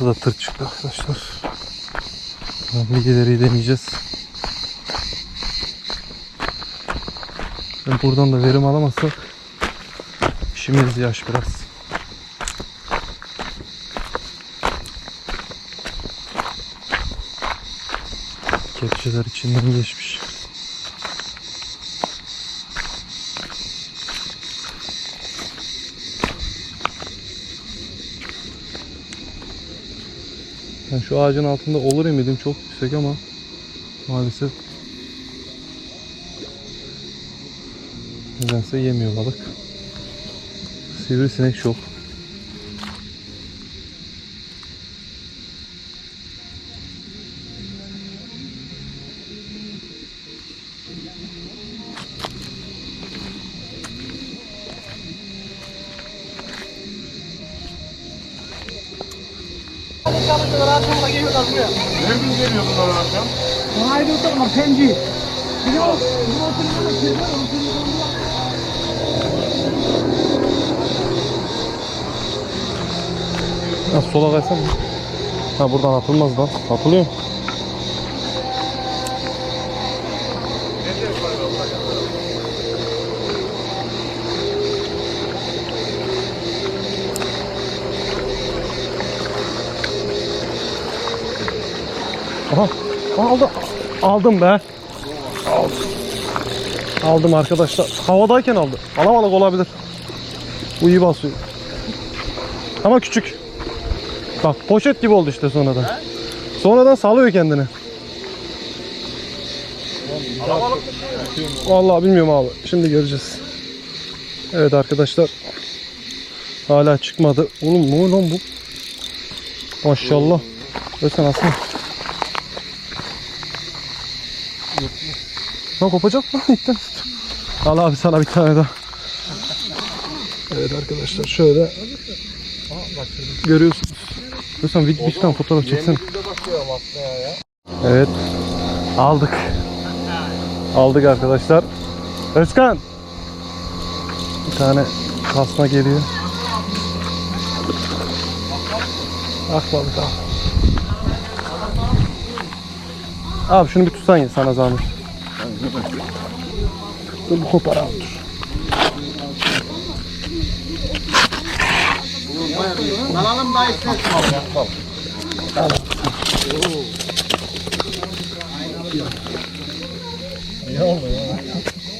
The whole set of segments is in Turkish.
Burada da tır çıktı arkadaşlar. Bilgileri deneyeceğiz. Ben buradan da verim alamazsak işimiz yaş biraz. Kepçeler içinden geçmiş. Ben şu ağacın altında olur eminim çok yüksek ama maalesef nedense yemiyor balık. Sivrisinek çok. Nereden geliyor bunlar akşam? Haydi oturma penci. Biri o, biri oturuyor, biri oturuyor. Ha, sola kaysana. Ha buradan atılmaz lan. Atılıyor. Aha, aldı. Aldım be. Aldım. Aldım arkadaşlar. Havadayken aldı. Alamalık olabilir. Bu iyi basıyor. Ama küçük. Bak poşet gibi oldu işte sonradan. Sonradan salıyor kendini. Vallahi bilmiyorum abi. Şimdi göreceğiz. Evet arkadaşlar. Hala çıkmadı. Oğlum ne lan bu? Maşallah. Özkan aslında. Lan kopacak mı? İlkten. Al abi sana bir tane daha. Evet arkadaşlar şöyle. Görüyorsunuz. Özkan bir, bir tane fotoğraf çeksen. Evet. Aldık. Aldık arkadaşlar. Özkan. Bir tane kasma geliyor. Ah balık al. Abi şunu bir tutsan ya sana zahmet. Bu kopar abi dur. Alalım da istersin abi.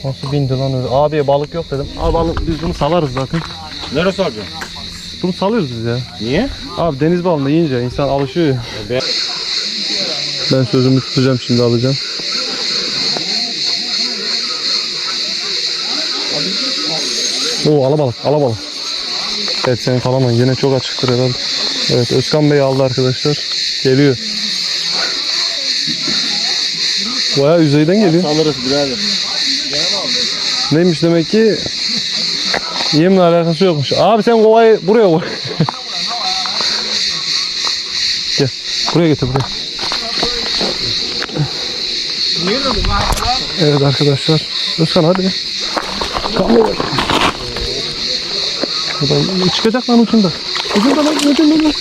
Nasıl bindi lan öyle? Abiye balık yok dedim. Abi balık biz bunu salarız zaten. Neresi alacaksın? Bunu salıyoruz biz ya. Niye? Abi deniz balını yiyince insan alışıyor ya. Ben- Ben sözümü tutacağım şimdi alacağım. Oo alabalık alabalık. Evet senin falan yine çok açıktır herhalde. Evet Özkan Bey aldı arkadaşlar. Geliyor. Baya yüzeyden geliyor. Alırız birader. Neymiş demek ki yemle alakası yokmuş. Abi sen kovayı buraya koy. Gel. Buraya getir buraya. Evet arkadaşlar. Özkan hadi. Bak. Buradan çıkacak lan ucunda. Ucunda lan ucunda lan.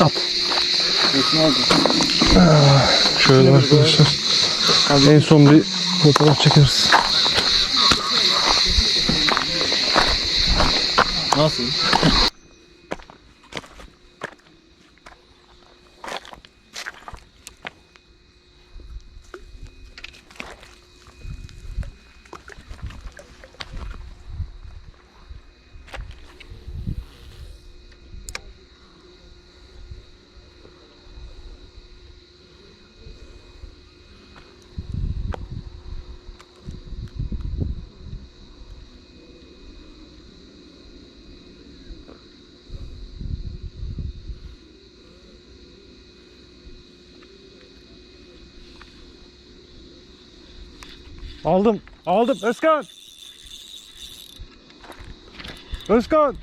At. Şöyle arkadaşlar. En son bir fotoğraf çekeriz. Nasıl? Aldım. Aldım. Özkan. Özkan.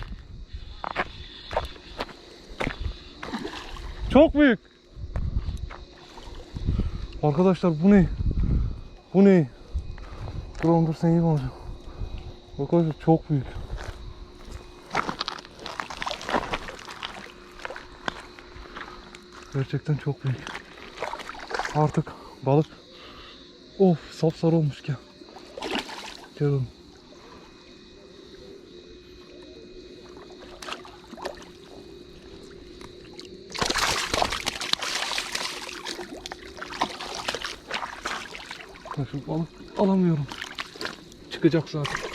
Çok büyük. Arkadaşlar bu ne? Bu ne? Dur oğlum dur sen iyi olacak. Arkadaşlar çok büyük. Gerçekten çok büyük. Artık balık of sapsarı olmuş ki. Ya şu balık alamıyorum. Çıkacak zaten.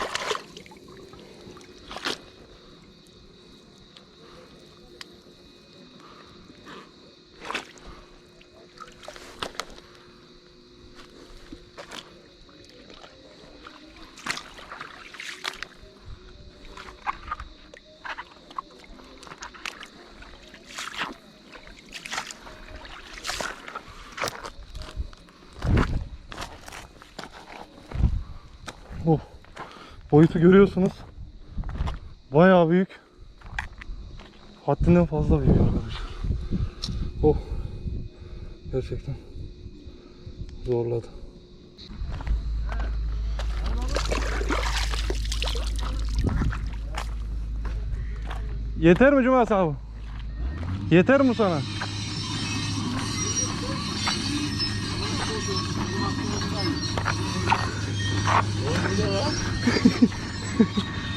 Boyutu görüyorsunuz. Bayağı büyük. Haddinden fazla büyük arkadaşlar. Oh. Gerçekten zorladı. Yeter mi Cuma abi? Yeter mi sana?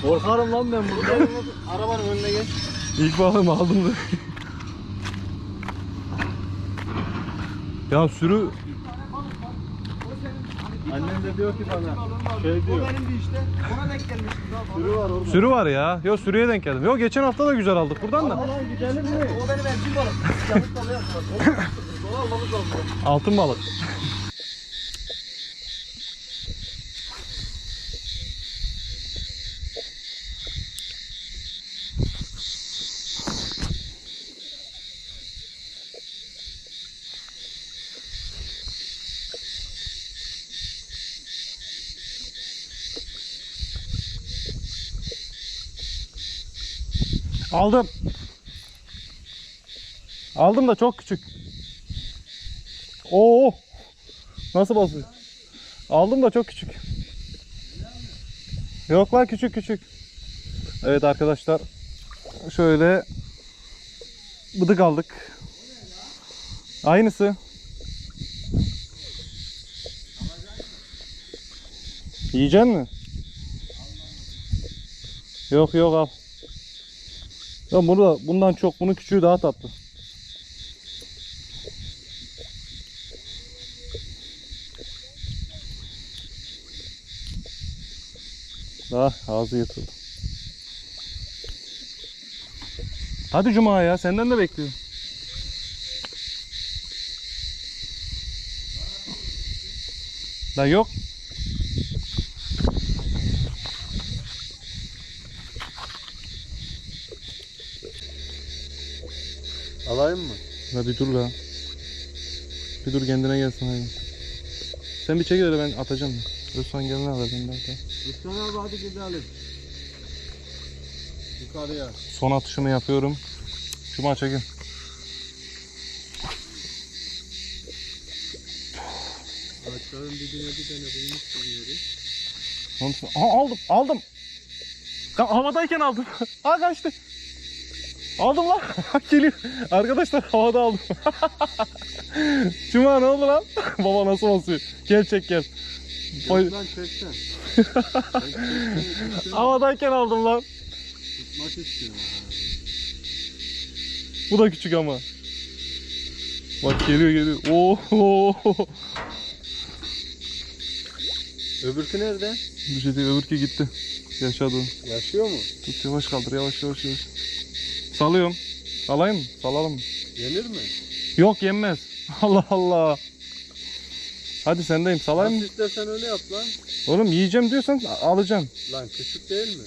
Korkarım lan ben burada. Arabanın önüne geç. İlk balığımı aldım da. ya sürü Annem de diyor ki bana. Şey diyor. Benim bir işte. Ona denk gelmiştim. Sürü var orada. sürü var ya. Yok sürüye denk geldim. Yok geçen hafta da güzel aldık buradan da. Lan gidelim mi? O benim evcil balık. Yanlış balığı yaptılar. Dolar almamız lazım. Altın balık. Aldım. Aldım da çok küçük. Oo. Nasıl basıyor? Aldım da çok küçük. Yok lan küçük küçük. Evet arkadaşlar. Şöyle bıdık aldık. Aynısı. Yiyecek mi? Yok yok al. Ya bunu da bundan çok bunun küçüğü daha tatlı. Ah ağzı yırtıldı. Hadi Cuma ya senden de bekliyorum. Da yok. Alayım mı? La bir dur la. Bir dur kendine gelsin hayvan. Sen bir çekil öyle ben atacağım. Özkan gelene alacağım ben de. Lütfen abi hadi gidelim. Yukarıya. Son atışımı yapıyorum. Cuma çekil. Ağaçların dibine bir tane. Oğlum sen- Aha, aldım aldım. Ya, havadayken aldım. Aa kaçtı. Aldım lan. Geliyor. Arkadaşlar havada aldım. Cuma ne oldu lan? Baba nasıl basıyor? Gel çek gel. Yok lan çeksen. Havadayken aldım lan. Tutmak istiyorum. Bu da küçük ama. Bak geliyor geliyor. Oo. Öbürkü nerede? Bir şey değil öbürkü gitti. Yaşadı. Yaşıyor mu? Tut yavaş kaldır yavaş yavaş yavaş. Salıyorum. Salayım mı? Salalım? Yenir mi? Yok yenmez. Allah Allah. Hadi sendeyim. Salayım mı? Nasıl istersen öyle yap lan. Oğlum yiyeceğim diyorsan alacağım. Lan küçük değil mi?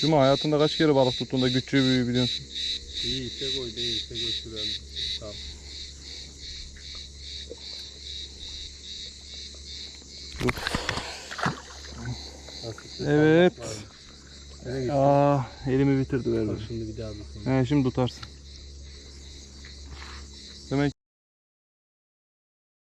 Cuma hayatında kaç kere balık tuttuğunda küçüğü büyüğü biliyorsun. İyiyse koy değilse götürelim. Tamam. Nasıl Evet. Gitti? Aa elimi bitirdi ver. Bak şimdi bir daha bir He şimdi tutarsın.